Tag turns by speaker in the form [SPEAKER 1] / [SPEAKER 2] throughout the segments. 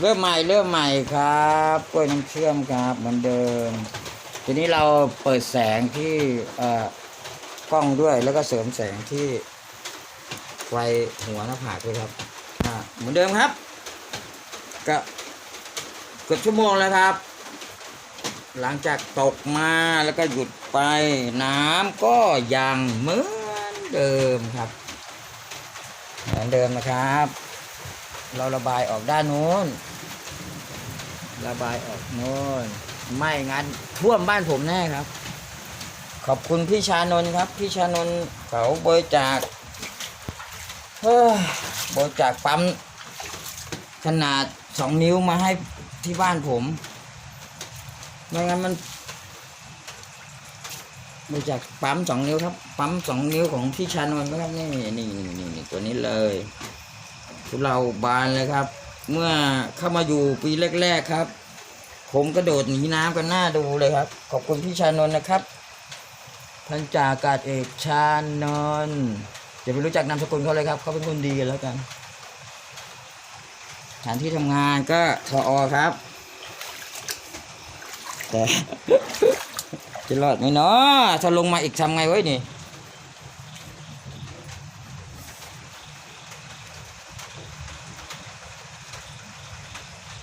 [SPEAKER 1] เริ่มใหม่เริ่มใหม่ครับกล้วยน้ำเชื่อมครับเหมือนเดิม ทีนี้เราเปิดแสงที่เอ่อกล้องด้วยแล้วก็เสริมแสงที่ไฟหัวหน้าผากด้วยครับอ่าเหมือนเดิมครับก็เกือบชั่วโมงแล้วครับ หลังจากตกมาแล้วก็หยุดไปน้ำก็ยังเหมือนเดิมครับ เหมือนเดิมนะครับ เราระบายออกด้านนู้น ระบายออกโน้น ไม่งั้นท่วมบ้านผมแน่ครับ ขอบคุณพี่ชานนท์ครับ พี่ชานนท์เขาบริจาคเฮ้บริจาคปั๊มขนาดสองนิ้วมาให้ที่บ้านผมไม่งั้นมันบริจาคปั๊มสองนิ้วครับ ปั๊มสองนิ้วของพี่ชานนท์นะครับนี่นี่นี่นี่ตัวนี้เลย ทุเราบานเลยครับ เมื่อเข้ามาอยู่ปีแรก ๆครับ ผมกระโดดหนีน้ำกันหน้าดูเลยครับ ขอบคุณพี่ชานนท์นะครับพันจ่าอากาศเอกชานนท์อย่าไปรู้จักนามสกุลเขาเลยครับเขาเป็นคนดีกันแล้วกันสถานที่ทำงานก็ทออครับ แต่จะรอดไหมเนาะถ้าลงมาอีกทำไงไว้นี่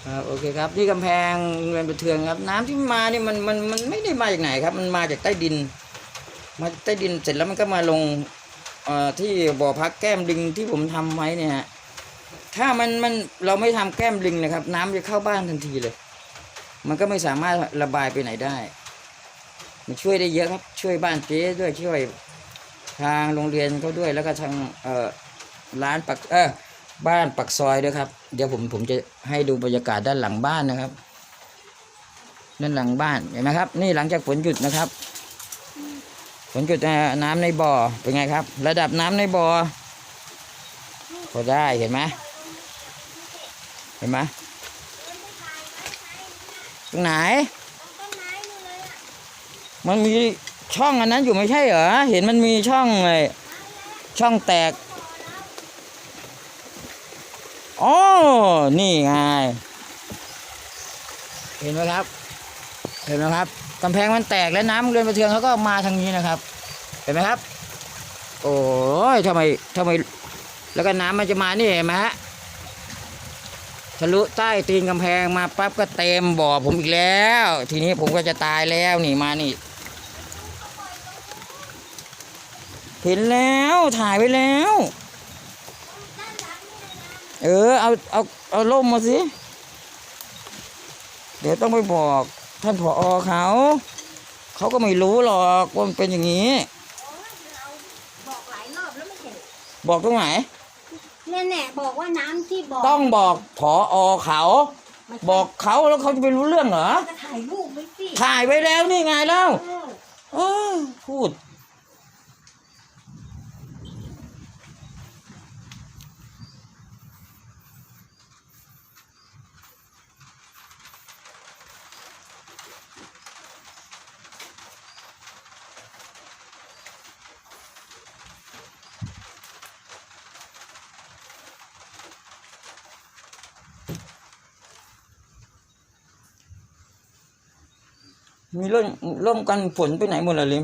[SPEAKER 1] ครับโอเคครับที่กำแพงโรงเรียนประเทืองครับ น้ำที่มานี่มันมันมันไม่ได้มาจากไหนครับ มันมาจากใต้ดิน มาใต้ดินเสร็จแล้วมันก็มาลงเอ่อที่บ่อพักแก้มลิงที่ผมทำไว้เนี่ยฮะถ้ามันมันเราไม่ทำแก้มลิงนะครับ น้ำจะเข้าบ้านทันทีเลย มันก็ไม่สามารถระบายไปไหนได้ มันช่วยได้เยอะครับ ช่วยบ้านเจ๊ด้วยช่วยทางโรงเรียนเขาด้วยแล้วก็ทางเอ่อร้านปักเออ บ้านปักซอยด้วยครับ เดี๋ยวผมผมจะให้ดูบรรยากาศด้านหลังบ้านนะครับ ด้านหลังบ้านเห็นไหมครับ นี่หลังจากฝนหยุดนะครับ ฝนหยุดนะน้ำในบ่อเป็นไงครับ ระดับน้ำในบ่อพอได้เห็นไหมเห็นไหมตรงไหน มันมีช่องอันนั้นอยู่ไม่ใช่เหรอ เห็นมันมีช่องไอ้ช่องแตก อ๋อ นี่ไง เห็นไหมครับ เห็นไหมครับกำแพงมันแตกแล้วน้ำเรือนประเทืองเขาก็มาทางนี้นะครับ เห็นไหมครับ โอ้ยทำไมทำไม แล้วก็น้ำมันจะมานี่เห็นไหมฮะ ทะลุใต้ตีนกำแพงมาปั๊บก็เต็มบ่อผมอีกแล้ว ทีนี้ผมก็จะตายแล้วนี่มานี่ เห็นแล้วถ่ายไว้แล้ว เออเอาเอาเอาล่มมาสิ เดี๋ยวต้องไปบอกท่านผอเขา เขาก็ไม่รู้หรอกว่ามันเป็นอย่างนี้
[SPEAKER 2] บอกหลายรอบแล้วไม่เห็น
[SPEAKER 1] บอกตรงไหน
[SPEAKER 2] นั่นแหละบอกว่าน้ำที่บอก
[SPEAKER 1] ต้องบอกผอเขา บอกเขาแล้วเขาจะไปรู้เรื่องเหรอ
[SPEAKER 2] จะถ่ายรูปไว้สิ
[SPEAKER 1] ถ่ายไว้แล้วนี่ไงเล่า
[SPEAKER 2] เออ
[SPEAKER 1] เออพูด มีร่องร่องกันฝนไปไหนหมดละลิม